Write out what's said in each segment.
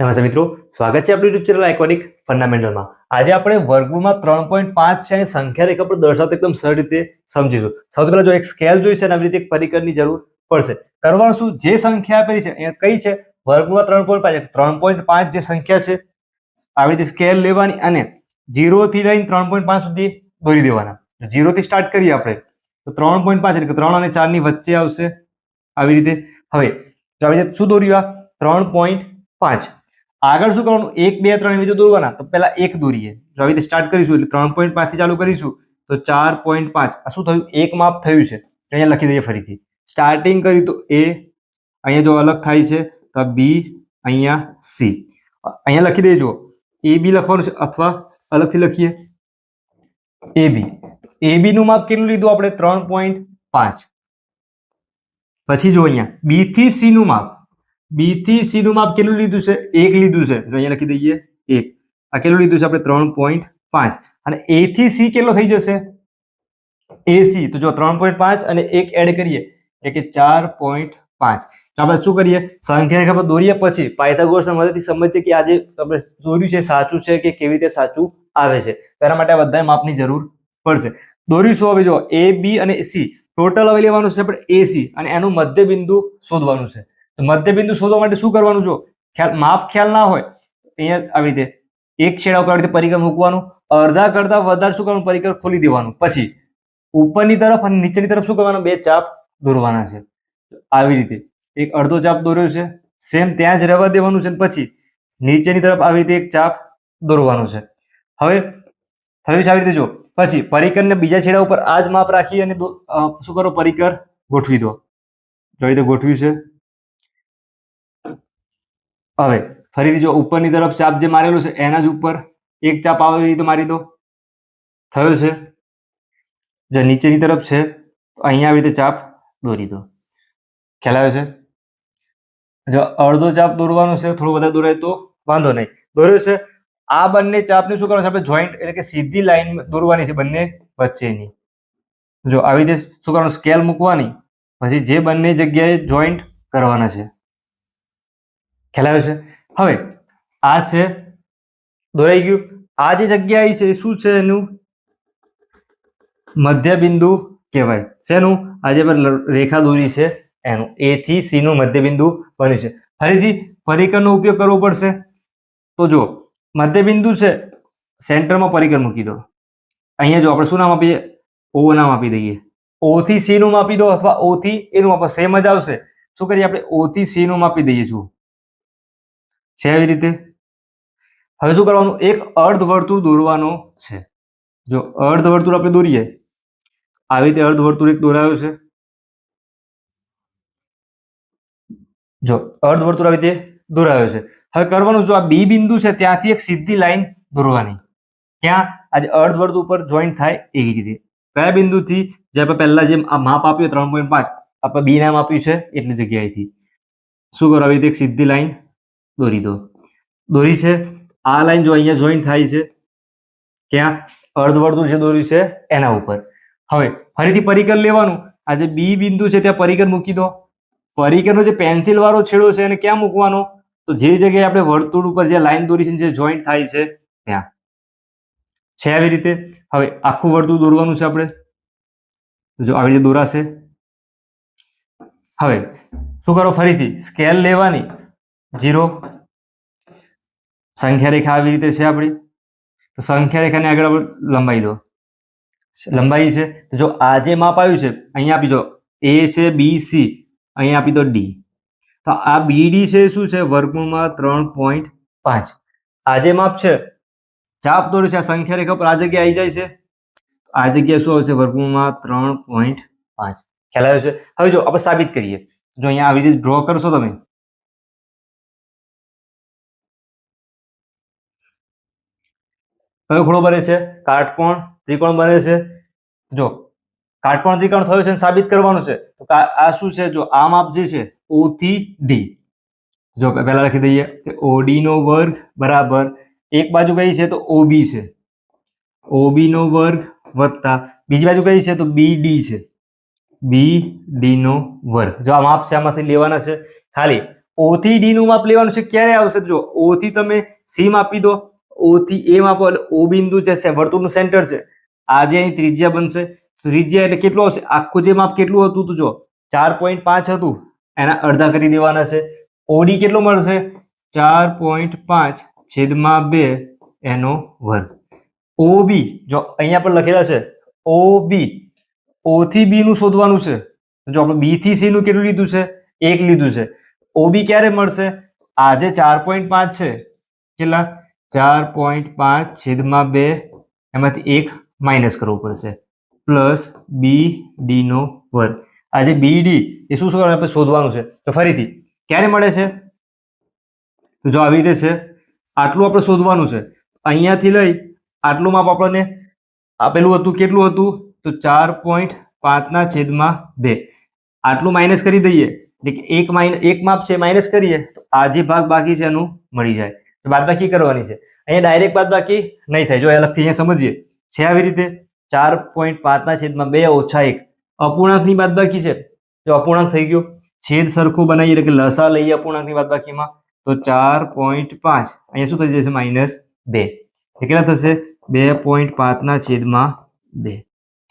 નમસ્તે મિત્રો, સ્વાગત છે આપણી યુટ્યુબ ચેનલ આઇકોનિક ફંડામેન્ટલમાં આજે આપણે વર્ગમાં ત્રણ પોઈન્ટ પાંચ છે અને સંખ્યા રેખા પર દર્શાવતા એકદમ સરળ રીતે સમજીશું. સૌથી પહેલા જો એક સ્કેલ જોઈશે અને આવી રીતે એક પરિકરની જરૂર પડશે. કરવાનું શું? જે સંખ્યા આપેલી છે, અહીંયા કઈ છે? વર્ગમાં ત્રણ પોઈન્ટ પાંચ ત્રણ પોઈન્ટ પાંચ જે સંખ્યા છે, આવી રીતે સ્કેલ લેવાની અને જીરોથી લઈને ત્રણ પોઈન્ટ પાંચ સુધી દોરી દેવાના. જીરોથી સ્ટાર્ટ કરીએ આપણે. તો ત્રણ પોઈન્ટ પાંચ એટલે ત્રણ અને ચારની વચ્ચે આવશે. આવી રીતે. હવે આવી રીતે શું દોર્યું આ? ત્રણ પોઈન્ટ પાંચ. આગળ શું કરવાનું? એક, બે, ત્રણ એવી રીતે દોરવાના. તો પહેલા એક દોરીએ. જો આવી રીતે સ્ટાર્ટ કરીશું એટલે ત્રણ પોઈન્ટ પાંચથી ચાલુ કરીશું, તો ચાર પોઈન્ટ પાંચ. આ શું થયું? એક માપ થયું છે. અહીંયા લખી દઈએ ફરીથી. સ્ટાર્ટિંગ કર્યું તો એ અહીંયા જો અલગ થાય છે, તો બી અહીંયા સી અહીંયા લખી દેજો એ બી લખવાનું છે અથવા અલગથી લખીએ. એ બી એ બી નું માપ કેટલું લીધું આપણે? ત્રણ પોઈન્ટ પાંચ. પછી જો અહીંયા બી થી સી નું માપ. બી થી સી નું માપ કેટલું લીધું છે? એક લીધું છે. જો અહીંયા લખી દઈએ, એક. આ કેટલું લીધું છે? આપણે ત્રણ પોઈન્ટ પાંચ. અને એ થી સી કેટલો થઈ જશે? એસી તો જો ત્રણ પોઈન્ટ પાંચ અને એક એડ કરીએ, એટલે ચાર પોઈન્ટ પાંચ. તો આપણે શું કરીએ? સંખ્યા ખબર દોરીએ, પછી પાયથાગોરસના મદદથી સમજીએ કે આજે આપણે દોર્યું છે, સાચું છે કે કેવી રીતે સાચું આવે છે. તેના માટે બધા માપની જરૂર પડશે. દોરીશું હવે જો એ બી અને સી ટોટલ હવે લેવાનું છે, આપણે એસી અને એનું મધ્ય બિંદુ શોધવાનું છે. તો મધ્યબિંદુ શોધવા માટે શું કરવાનું જો? ખ્યાલ, માપ ખ્યાલ ના હોય, અહીંયા આવી રીતે એક છેડા ઉપર આવી રીતે પરિકર મૂકવાનું, અડધા કરતા વધારે શું કરવાનું? પરિકર ખોલી દેવાનું. પછી ઉપરની તરફ અને નીચેની તરફ શું કરવાનું? બે ચાપ દોરવાના છે. આવી રીતે એક અડધો ચાપ દોર્યો છે. સેમ ત્યાં જ રહેવા દેવાનું છે પછી નીચેની તરફ આવી રીતે એક ચાપ દોરવાનું છે. હવે થયું છે આવી રીતે જો. પછી પરિકરને બીજા છેડા ઉપર આ જ માપ રાખી અને શું કરો? પરિકર ગોઠવી દો. જો રીતે ગોઠવ્યું છે. હવે, ફરીથી જો ઉપરની તરફ ચાપ જે મારેલું છે, એના જ ઉપર એક ચાપ આવે એવી રીતે મારી દો. થયો છે? જો નીચેની તરફ છે, તો અહીંયા આવી રીતે ચાપ દોરી દો. ખ્યાલ આવે છે? જો અડધો ચાપ દોરવાનો છે, થોડો વધારે દોરાય તો વાંધો નહીં. દોર્યો છે, આ બંને ચાપને શું કરવાનું છે? આપણે જોઈન્ટ એટલે કે સીધી લાઈન દોરવાની છે બંને વચ્ચેની. જો આવી રીતે શું કરવાનું? સ્કેલ મૂકવાની. પછી જે બંને જગ્યાએ જોઈન્ટ કરવાના છે. ખ્યાલ આવ્યો છે? હવે, આ છે, દોરાઈ ગયું. આ જે જગ્યા છે એ શું છે એનું? મધ્ય બિંદુ કહેવાય. શેનું? આ જે રેખા દોરી છે, એનું. એ થી સી નું મધ્ય બિંદુ બન્યું છે. ફરીથી પરિકરનો ઉપયોગ કરવો પડશે. તો જો મધ્ય બિંદુ છે, સેન્ટરમાં પરિકર મૂકી દો. અહીંયા જો આપણે શું નામ આપીએ? ઓ નામ આપી દઈએ. ઓ થી સી નું માપી દો અથવા ઓ થી એનું માપ સેમ જ આવશે. શું કરીએ આપણે? ઓ થી સી નું માપી દઈએ, જુઓ. છે એવી રીતે? હવે શું કરવાનું? એક અર્ધવર્તુળ દોરવાનો છે. જો અર્ધવર્તુળ આપણે દોરીએ, આવી રીતે અર્ધવર્તુળ એક દોરાયો છે. જો અર્ધવર્તુળ આવી રીતે દોરાયો છે. હવે કરવાનું જો આ બી બિંદુ છે, ત્યાંથી એક સીધી લાઈન દોરવાની. ક્યાં? આજે અર્ધવર્તુ ઉપર જોઈન્ટ થાય એવી રીતે. કયા બિંદુથી? જે આપણે પહેલા જે આ માપ આપ્યું, ત્રણ પોઈન્ટ પાંચ, આપણે બી નામ આપ્યું છે, એટલી જગ્યાએથી. શું કરો? આવી રીતે એક સીધી લાઈન દોરી દો. દોરી છે? આ લાઈન જો અહીંયા જોઈન્ટ થાય છે, ક્યાં? અર્ધવર્તુળ જે દોર્યું છે, એના ઉપર. હવે, ફરીથી પરિકર લેવાનું. આ જે બી બિંદુ છે, ત્યાં પરિકર મૂકી દો. પરિકરનો જે પેન્સિલ વાળો છેડો છે, એને ક્યાં મૂકવાનો? તો જે જગ્યાએ આપણે વર્તુળ ઉપર જે લાઈન દોરી છે, જે જોઈન્ટ થાય છે, ત્યાં. છે આવી રીતે? હવે, આખું વર્તુળ દોરવાનું છે આપણે. જો આવી રીતે દોરાશે. હવે, શું કરો? ફરીથી સ્કેલ લેવાની. જીરો. સંખ્યા રેખા આવી રીતે છે આપણી. તો સંખ્યા રેખાને આગળ આપણે લંબાઈ દો. લંબાઈ છે. તો જો આ જે માપ આવ્યું છે અહીંયા આપી દો. એ છે બી સી. અહીંયા આપી દો ડી. તો આ બીડી છે શું છે? વર્ગમૂળમાં ત્રણ પોઈન્ટ પાંચ. આ જે માપ છે ચાપ દોર્યું છે આ સંખ્યા રેખા પર આ જગ્યાએ આવી જાય છે. આ જગ્યાએ શું આવશે વર્ગમૂળમાં ત્રણ પોઈન્ટ પાંચ. ખ્યાલ આવ્યો છે? હવે જો આપણે સાબિત કરીએ. જો અહીંયા આવી રીતે ડ્રો કરશો તમે કયો ખૂણો બને છે? કાટકોણ ત્રિકોણ બને છે? જો, કાટકોણ ત્રિકોણ થયો છે સાબિત કરવાનું છે, તો આ શું છે? જો, આ માપ જે છે, ઓ થી ડી. જો પહેલા લખી દઈએ કે ઓડી નો વર્ગ બરાબર એક બાજુ કઈ છે? તો ઓબી છે. ઓબી નો વર્ગ વત્તા બીજી બાજુ કઈ છે? તો બીડી છે. બી ડી નો વર્ગ. જો, આ માપ છે, આમાંથી લેવાના છે. ખાલી ઓ થી ડી નું માપ લેવાનું છે, ક્યારે આવશે? જો, ઓ થી તમે સી માપી દો. ઓ થી માપો એટલે ઓ બિંદુ જે છે, વર્તુળનું સેન્ટર છે આજે અહીં ત્રિજ્યા બનશે. ત્રિજ્યા એટલે કેટલું હશે? આખું જે માપ કેટલું હતું તો જો? ચાર પોઈન્ટ પાંચ હતું. એના અડધા કરી દેવાના છે. ઓડી કેટલો મળશે? ચાર પોઈન્ટ પાંચ છેદમાં બે એનો વર્ગ. ઓબી જો અહીંયા પણ લખેલા છે, ઓ બી. ઓ થી બી નું શોધવાનું છે. જો આપણે બી થી સી નું કેટલું લીધું છે? એક લીધું છે. ઓબી ક્યારે મળશે? આજે ચાર પોઈન્ટ પાંચ છે, કેટલા? ચાર પોઈન્ટ પાંચ છેદમાં બે, એમાંથી એક માઇનસ કરવું પડશે. પ્લસ બી ડીનો વર્ગ. આજે બી ડી એ શું શું આપણે શોધવાનું છે? તો ફરીથી, ક્યારે મળે છે? તો જો આવી રીતે છે, આટલું આપણે શોધવાનું છે. અહીંયાથી લઈ આટલું માપ આપણને આપેલું હતું, કેટલું હતું? તો ચાર પોઈન્ટ પાંચના છેદમાં બે. આટલું માઇનસ કરી દઈએ, એટલે કે એક માઇનસ એક માપ છે, માઇનસ કરીએ, તો આ જે ભાગ બાકી છે એનું મળી જાય. બાદબાકી કરવાની છે. અહીંયા ડાયરેક્ટ બાદબાકી નહીં થાય. જો અલગથી અહીંયા સમજીએ. છે આવી રીતે? ચાર પોઈન્ટ પાંચના છેદમાં બે ઓછા એક. અપૂર્ણાંકની બાદબાકી છે. જો અપૂર્ણાંક થઈ ગયો. છેદ સરખું બનાવીએ એટલે લસા લઈએ અપૂર્ણાંકની બાદબાકીમાં, તો ચાર પોઈન્ટ પાંચ. અહીંયા શું થઈ જશે? માઇનસ બે. કેટલા થશે? બે પોઈન્ટ પાંચના છેદમાં બે.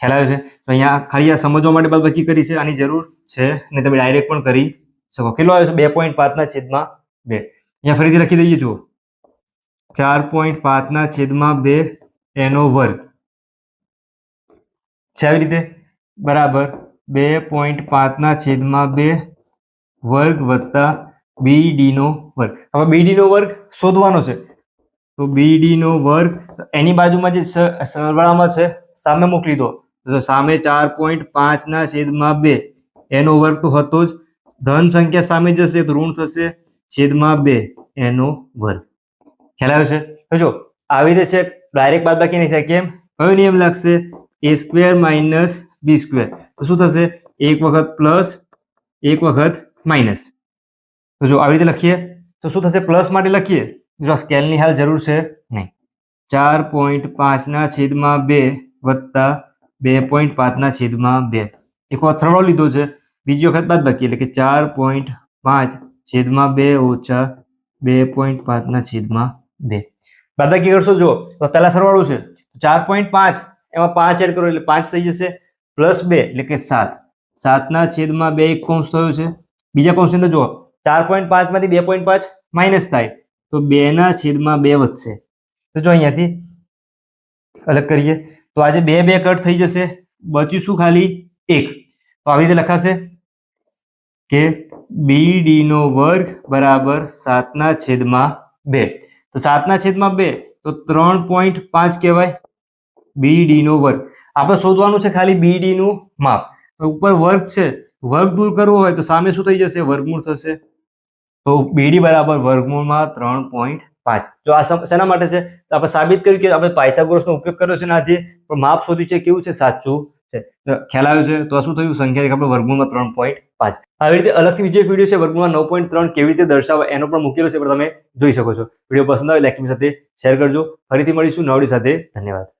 ખ્યાલ આવ્યો છે? તો અહીંયા ખાલી આ સમજવા માટે બાદબાકી કરી છે. આની જરૂર છે અને તમે ડાયરેક્ટ પણ કરી શકો. કેટલો આવ્યો છે? બે પોઈન્ટ પાંચના છેદમાં બે. અહીંયા ફરીથી લખી દઈએ, જુઓ. ચાર પોઈન્ટ પાંચના છેદમાં બે એનો વર્ગ. છે આવી રીતે? બરાબર. બે પોઈન્ટ પાંચના છેદમાં બે વર્ગ વત્તા બી ડી વર્ગ. હવે બી ડી વર્ગ શોધવાનો છે. તો બી ડી વર્ગ એની બાજુમાં જે સરવાળામાં છે, સામે મોકલી દો. તો સામે ચાર પોઈન્ટ પાંચના છેદમાં બે એનો વર્ગ તો હતો જ. ધન સંખ્યા સામે જશે તો ઋણ થશે છેદમાં બે એનો વર્ગ. ખ્યાલ છે? જો, આવી રીતે છે ડાયરેક્ટ બાદબાકી નહીં થાય, કેમ? હવે નિયમ લાગશે A square minus B square તો શું થશે? એક વખત પ્લસ એક વખત માઇનસ તો જો, આવી રીતે લખીએ, તો શું થશે? પ્લસ માટે લખીએ. જો સ્કેલની હાલ જરૂર છે નહીં. ચાર પોઈન્ટ પાંચના છેદમાં બે વત્તા બે પોઈન્ટ પાંચના છેદમાં બે. એક વખત સરવાળો લીધો છે. બીજી વખત બાદ બાકી એટલે કે ચાર પોઈન્ટ પાંચ છેદમાં બે ઓછા બે પોઈન્ટ પાંચના છેદમાં બે બાદબાકી કરશો જો તો પહેલા સરવાળો છે. ચાર પોઈન્ટ પાંચ, એમાં પાંચ એડ કરો એટલે પાંચ થઈ જશે. પ્લસ બે, એટલે કે સાત. સાતના છેદમાં બે એક કૌંસ થયો છે. બીજા કૌંસની અંદર જુઓ. ચાર પોઈન્ટ પાંચમાંથી બે પોઈન્ટ પાંચ માઇનસ થાય. તો બેના છેદમાં બે વધશે. તો જો અહીંયાથી અલગ કરીએ. તો આજે બે બે કટ થઈ જશે. બચ્યું શું ખાલી? એક. તો આવી રીતે લખાશે કે બી ડીનો વર્ગ બરાબર સાતના છેદમાં બે. તો સાતના છેદમાં બે, તો ત્રણ પોઈન્ટ પાંચ કહેવાય. બીડી નો વર્ગ. આપણે શોધવાનું છે ખાલી બીડી નું માપ ઉપર વર્ગ છે, વર્ગ દૂર કરવો હોય તો સામે શું થઈ જશે? વર્ગમૂળ થશે. તો બીડી બરાબર વર્ગમૂળમાં ત્રણ પોઈન્ટ પાંચ. જો આ શેના માટે છે? તો આપણે સાબિત કર્યું કે આપણે પાયથાગોરસનો ઉપયોગ કર્યો છે ને આજે. પણ માપ શોધી છે કેવું છે? સાચું છે. ખ્યાલ આવ્યો છે? તો શું થયું? સંખ્યા આપણે વર્ગમૂળમાં ત્રણ પોઈન્ટ પાંચ. આવી રીતે અલગથી બીજો એક વીડિયો છે, વર્ગમાં નવ પોઈન્ટ ત્રણ કેવી રીતે દર્શાવવા એનો પણ મૂકેલો છે, પણ તમે જોઈ શકો છો. વીડિયો પસંદ આવે લાઈક સાથે શેર કરજો. ફરીથી મળીશું નવડી સાથે. ધન્યવાદ.